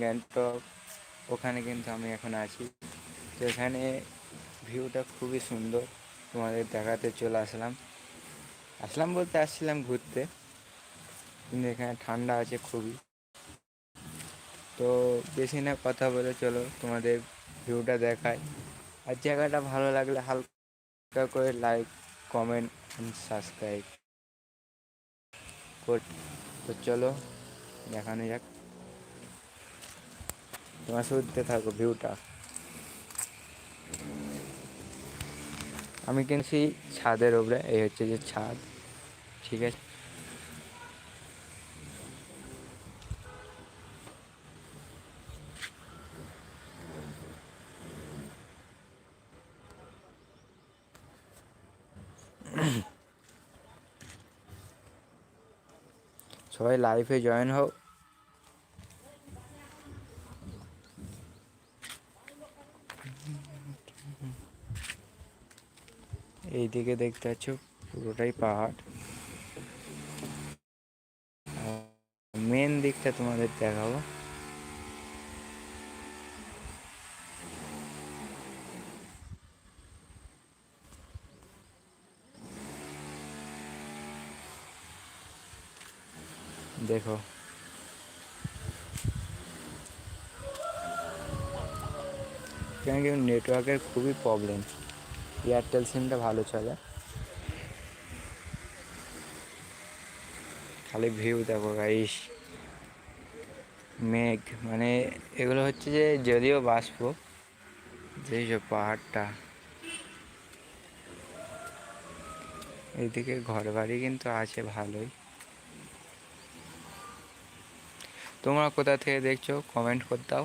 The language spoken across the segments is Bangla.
গ্যাংটক, ওখানে কিন্তু আমি এখন আছি। তো এখানে ভিউটা খুবই সুন্দর। তোমাদের দেখাতে চলে আসলাম। আসলাম বলতে আসছিলাম ঘুরতে, কিন্তু এখানে ঠান্ডা আছে খুবই। তো বেশি না কথা বলে চলো তোমাদের ভিউটা দেখায় আর জায়গাটা ভালো লাগলে হালকা করে লাইক কমেন্ট অ্যান্ড সাবস্ক্রাইব কর তো চলো দেখানো যাক। তোমার শুনতে থাকো, ভিউটা। আমি কিনছি ছাদের ওপরে এই হচ্ছে যে ছাদ, ঠিক আছে? সবাই লাইভে জয়েন হও এইদিকে দেখতে পাচ্ছ, পুরোটাই পাহাড়। মেন দিকটা তোমাদের দেখাবো। দেখো। এখানে কিন্তু নেটওয়ার্কের খুবই প্রবলেম এয়ারটেল সিমটা ভালো চলে। খালি ভিউ দেখো গাইস মেঘ মানে এগুলো হচ্ছে যে যদিও বাষ্প যে পাহাড়টা। এইদিকে ঘর বাড়ি কিন্তু আছে ভালোই। তোমরা কোথা থেকে দেখছ কমেন্ট করে দাও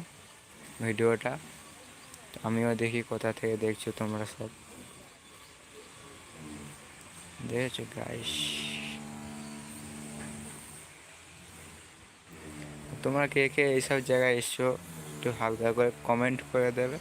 ভিডিওটা। আমিও দেখি কোথা থেকে দেখছ তোমরা সব। দেখেছ গাইস তোমরা কে কে এইসব জায়গায় এসছো, একটু হালকা করে কমেন্ট করে দেবে।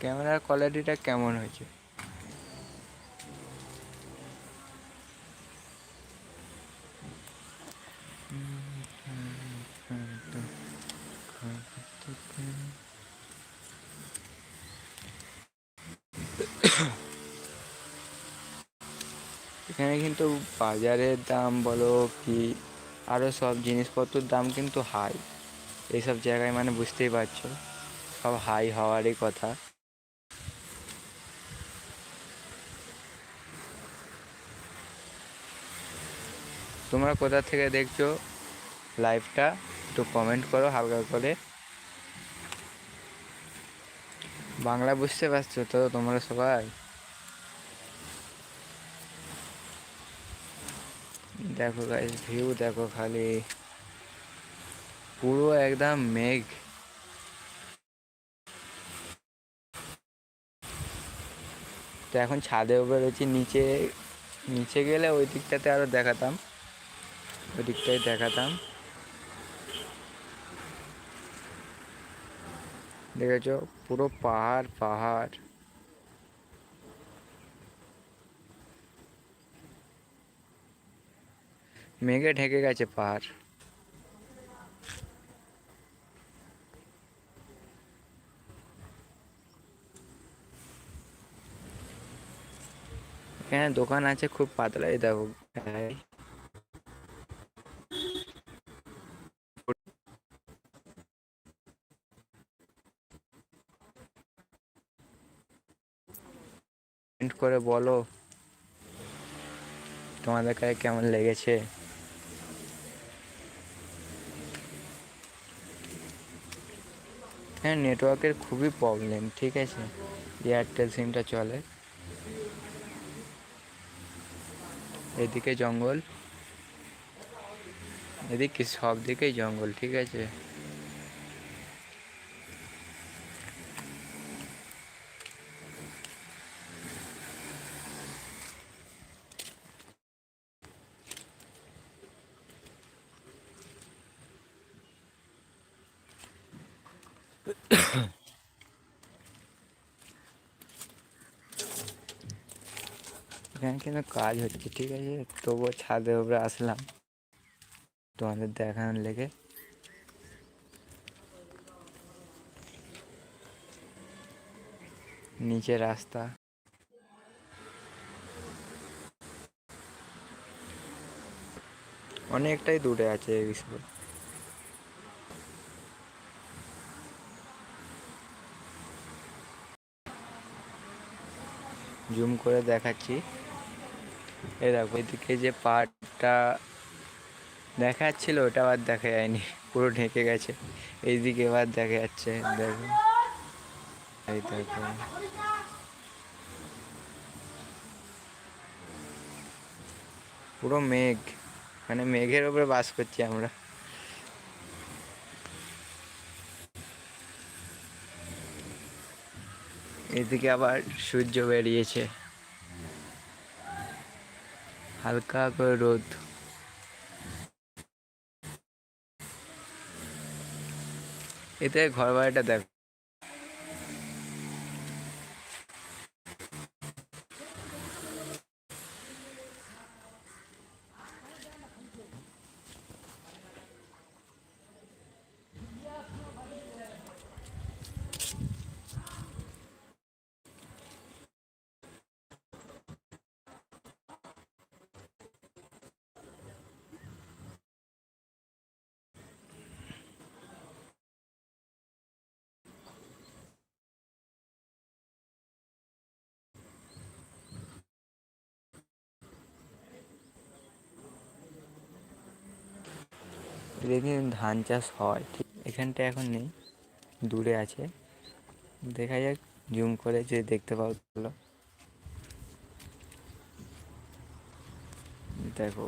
ক্যামেরার কোয়ালিটিটা কেমন হয়েছে? এখানে কিন্তু বাজারের দাম বলো কি আরও সব জিনিসপত্রের দাম কিন্তু হাই এইসব জায়গায় মানে বুঝতেই পারছ, সব হাই হওয়ারই কথা। তোমরা কোথা থেকে দেখছ লাইভটা একটু কমেন্ট করো হালকা করে। বাংলা বুঝতে পারছ তো তোমরা সবাই? দেখো গাইস ভিউ দেখো খালি। পুরো একদম মেঘ। তো এখন ছাদে উপরে রয়েছে, নিচে নিচে গেলে ওই দিকটাতে আরও দেখাতাম। ওই দিকটাই দেখাতাম। দেখেছ? পুরো পাহাড় পাহাড়। মেঘে ঢেকে গেছে পাহাড়। এখানে দোকান আছে খুব পাতলাই, দেখো করে বলো তোমাদের কাছে কেমন লেগেছে? হ্যাঁ নেটওয়ার্কের খুবই প্রবলেম ঠিক আছে? এয়ারটেল সিমটা চলে। এদিকে জঙ্গল। এদিকে সব দিকেই জঙ্গল, ঠিক আছে? এখানে কিন্তু কাজ হচ্ছে ঠিক আছে তবুও ছাদের উপরে আসলাম তোমাদের দেখানোর লেগে নিচে রাস্তা অনেকটাই দূরে আছে এই স্কুল জুম করে দেখাচ্ছি। এই দেখো, এদিকে যে পাহাড়টা দেখাচ্ছিল, ওটা আবার দেখা যায়নি, পুরো ঢেকে গেছে। এইদিকে এবার দেখা যাচ্ছে, দেখো। এই দেখো। পুরো মেঘ মানে মেঘের উপরে বাস করছি আমরা। এদিকে আবার সূর্য বেরিয়েছে। হালকা করে রোদ। এতে ঘর বাড়িটা দেখো। যেদিন ধান চাষ হয়। ঠিক এখানটা এখন নেই, দূরে আছে। দেখা যাক, জুম করে যে দেখতে পাও তাহলে দেখো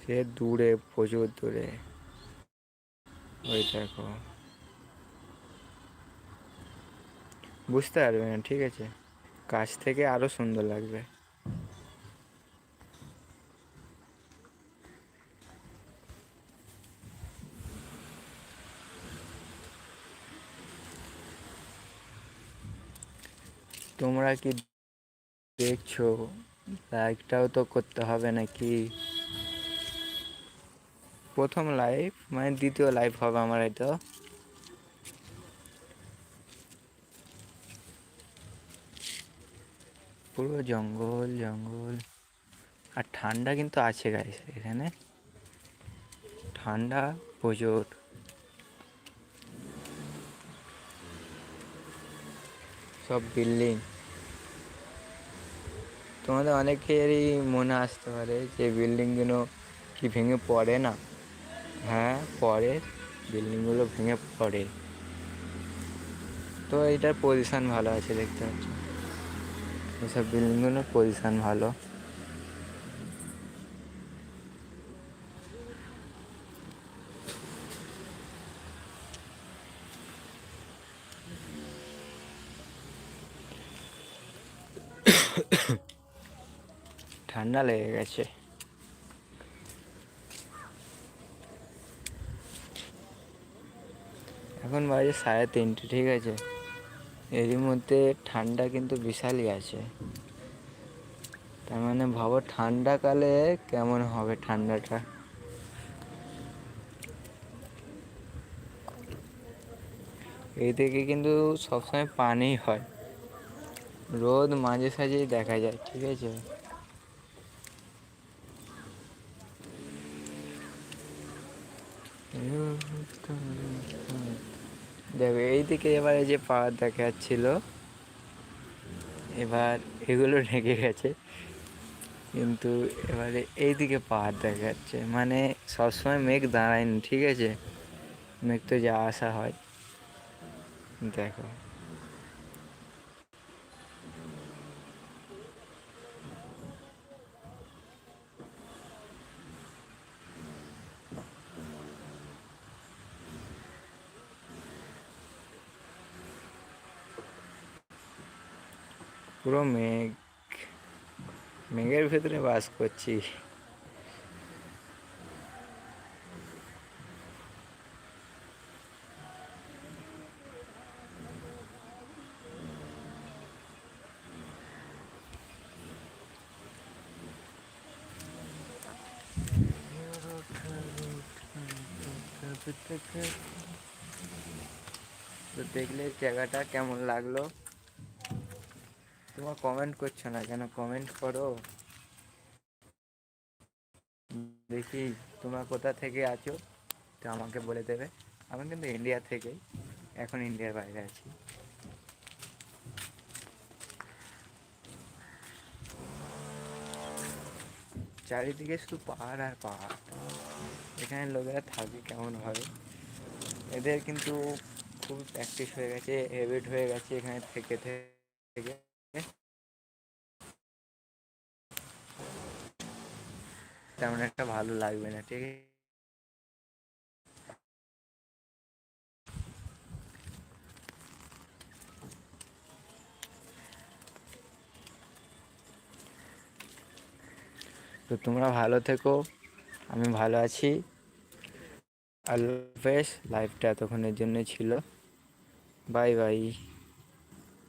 সে দূরে, প্রচুর দূরে। ওই দেখো। বুঝতে পারবে না, ঠিক আছে। কাছ থেকে আরও সুন্দর লাগবে। তোমরা কি দেখছ? লাইকটাও তো করতে হবে নাকি? প্রথম লাইভ মানে দ্বিতীয় লাইভ হবে আমার এটা। পুরো জঙ্গল জঙ্গল। আর ঠান্ডা কিন্তু আছে গাইস এখানে। ঠান্ডা প্রচুর। সব বিল্ডিং তোমাদের অনেকেরই মনে আসতে পারে যে বিল্ডিংগুলো কি ভেঙে পড়ে না? হ্যাঁ পড়ে। বিল্ডিংগুলো ভেঙে পড়ে। তো এটার পজিশান ভালো আছে দেখতে পাচ্ছ। এসব বিল্ডিংগুলোর পজিশান ভালো। ঠান্ডা লেগে গেছে। এখন বাজে সাড়ে তিনটে, ঠিক আছে? এরই মধ্যে ঠান্ডা কিন্তু বিশালই আছে। তার মানে ভাবো ঠান্ডাকালে কেমন হবে ঠান্ডাটা? এই থেকে কিন্তু সবসময় পানি হয়। রোদ মাঝে সাঝেই দেখা যায়, ঠিক আছে? দেখো, এইদিকে এবারে যে পাওয়ার দেখা যাচ্ছিল, এবার এগুলো ঢেকে গেছে। কিন্তু এবারে এইদিকে পাহাড় দেখা যাচ্ছে। মানে সবসময় মেঘ দাঁড়ায়নি, ঠিক আছে? মেঘ তো যা আসা হয়। দেখো। পুরো মেঘ মেঘের ভেতরে বাস করছি তো দেখলে জায়গাটা কেমন লাগলো তোমার কমেন্ট করছ না কেন কমেন্ট করো। দেখি তোমরা কোথা থেকে আছো, তো আমাকে বলে দেবে। আমি কিন্তু ইন্ডিয়া থেকে এখন ইন্ডিয়ার বাইরে আছি। চারিদিকে শুধু পাহাড় আর পাহাড়। এখানে লোকেরা থাকবে কেমনভাবে এদের কিন্তু খুব প্র্যাকটিস হয়ে গেছে হ্যাবিট হয়ে গেছে এখানে থেকে থেকে। তেমন একটা ভালো লাগবে না, ঠিক আছে? তো তোমরা ভালো থেকো, আমি ভালো আছি। আল্লাহ হাফেজ লাইভটা এতক্ষণের জন্য ছিল। Bye bye